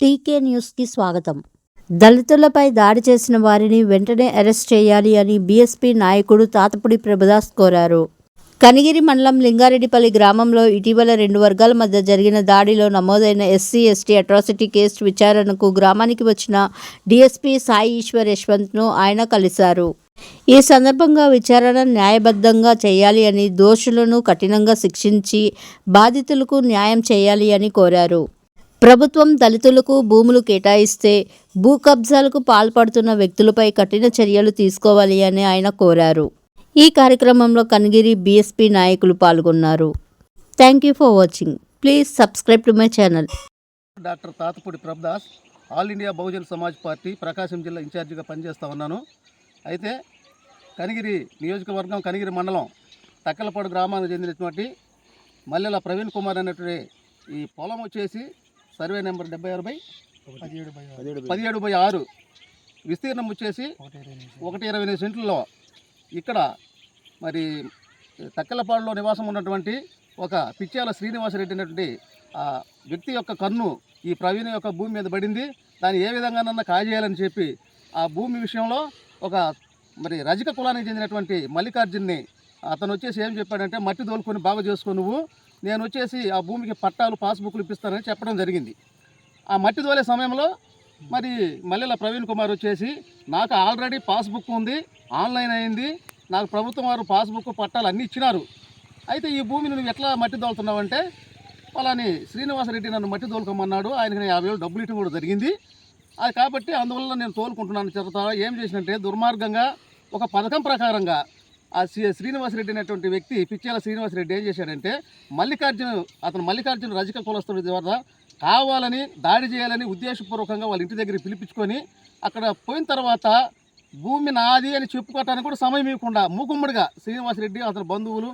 టీకే న్యూస్కి స్వాగతం. దళితులపై దాడి చేసిన వారిని వెంటనే అరెస్ట్ చేయాలి అని బీఎస్పీ నాయకుడు తాతపుడి ప్రభుదాస్ కోరారు. కనిగిరి మండలం లింగారెడ్డిపల్లి గ్రామంలో ఇటీవల రెండు వర్గాల మధ్య జరిగిన దాడిలో నమోదైన ఎస్సీ ఎస్టీ అట్రాసిటీ కేసు విచారణకు గ్రామానికి వచ్చిన డీఎస్పీ సాయి ఈశ్వర్ యశ్వంత్ను ఆయన కలిశారు. ఈ సందర్భంగా విచారణ న్యాయబద్ధంగా చేయాలి అని దోషులను కఠినంగా శిక్షించి బాధితులకు న్యాయం చేయాలి అని కోరారు. ప్రభుత్వం దళితులకు భూములు కేటాయిస్తే భూ కబ్జాలకు పాల్పడుతున్న వ్యక్తులపై కఠిన చర్యలు తీసుకోవాలి అని ఆయన కోరారు. ఈ కార్యక్రమంలో కనగిరి బీఎస్పీ నాయకులు పాల్గొన్నారు. Thank you for watching please subscribe to my channel doctor Tatapudi Prabhudas all India Bahujan Samaj party Prakasam జిల్లా ఇన్ఛార్జిగా పనిచేస్తూ ఉన్నాను. అయితే కనిగిరి నియోజకవర్గం కనిగిరి మండలం తక్కలపాడు గ్రామానికి చెందినటువంటి మల్లెల ప్రవీణ్ కుమార్ అనేటువంటి ఈ పొలం వచ్చేసి సర్వే నెంబర్ డెబ్బై ఆరు బై పదిహేడు బై ఆరు. విస్తీర్ణం వచ్చేసి ఒకటి ఇరవై ఎనిమిది సెంట్లలో. ఇక్కడ మరి తక్కలపాడులో నివాసం ఉన్నటువంటి ఒక పిచ్చాల శ్రీనివాసరెడ్డి అనేటువంటి ఆ వ్యక్తి యొక్క కన్ను ఈ ప్రవీణ్ యొక్క భూమి మీద పడింది. దాన్ని ఏ విధంగానన్నా కాజేయాలని చెప్పి ఆ భూమి విషయంలో ఒక మరి రజక కులానికి చెందినటువంటి మల్లికార్జున్ని అతను వచ్చేసి ఏం చెప్పాడంటే మట్టి దోలుకొని బాగా చేసుకో నువ్వు. నేను వచ్చేసి ఆ భూమికి పట్టాలు పాస్బుక్లు ఇప్పిస్తానని చెప్పడం జరిగింది. ఆ మట్టి తోలే సమయంలో మరి మల్లెల ప్రవీణ్ కుమార్ వచ్చేసి నాకు ఆల్రెడీ పాస్బుక్ ఉంది ఆన్లైన్ అయింది నాకు ప్రభుత్వం వారు పాస్బుక్ పట్టాలు అన్నీ ఇచ్చినారు. అయితే ఈ భూమిని నువ్వు ఎట్లా మట్టి దోలుతున్నావు అంటే వాళ్ళని శ్రీనివాసరెడ్డి నన్ను మట్టి తోలుకోమన్నాడు ఆయనకి యాభై వేలు డబ్బులు ఇవ్వడం కూడా జరిగింది. అది కాబట్టి అందువల్ల నేను తోలుకుంటున్నాను చెప్తా ఏం చేసినంటే దుర్మార్గంగా ఒక పథకం ప్రకారంగా ఆ శ్రీ శ్రీనివాసరెడ్డి అనేటువంటి వ్యక్తి పిచ్చేల శ్రీనివాసరెడ్డి ఏం చేశాడంటే మల్లికార్జున అతను మల్లికార్జున రజక కులస్తుడి ద్వారా కావాలని దాడి చేయాలని ఉద్దేశపూర్వకంగా వాళ్ళ ఇంటి దగ్గర పిలిపించుకొని అక్కడ పోయిన తర్వాత భూమి నాది అని చెప్పుకోవటానికి కూడా సమయం ఇవ్వకుండా మూకుమ్మడిగా శ్రీనివాసరెడ్డి అతని బంధువులు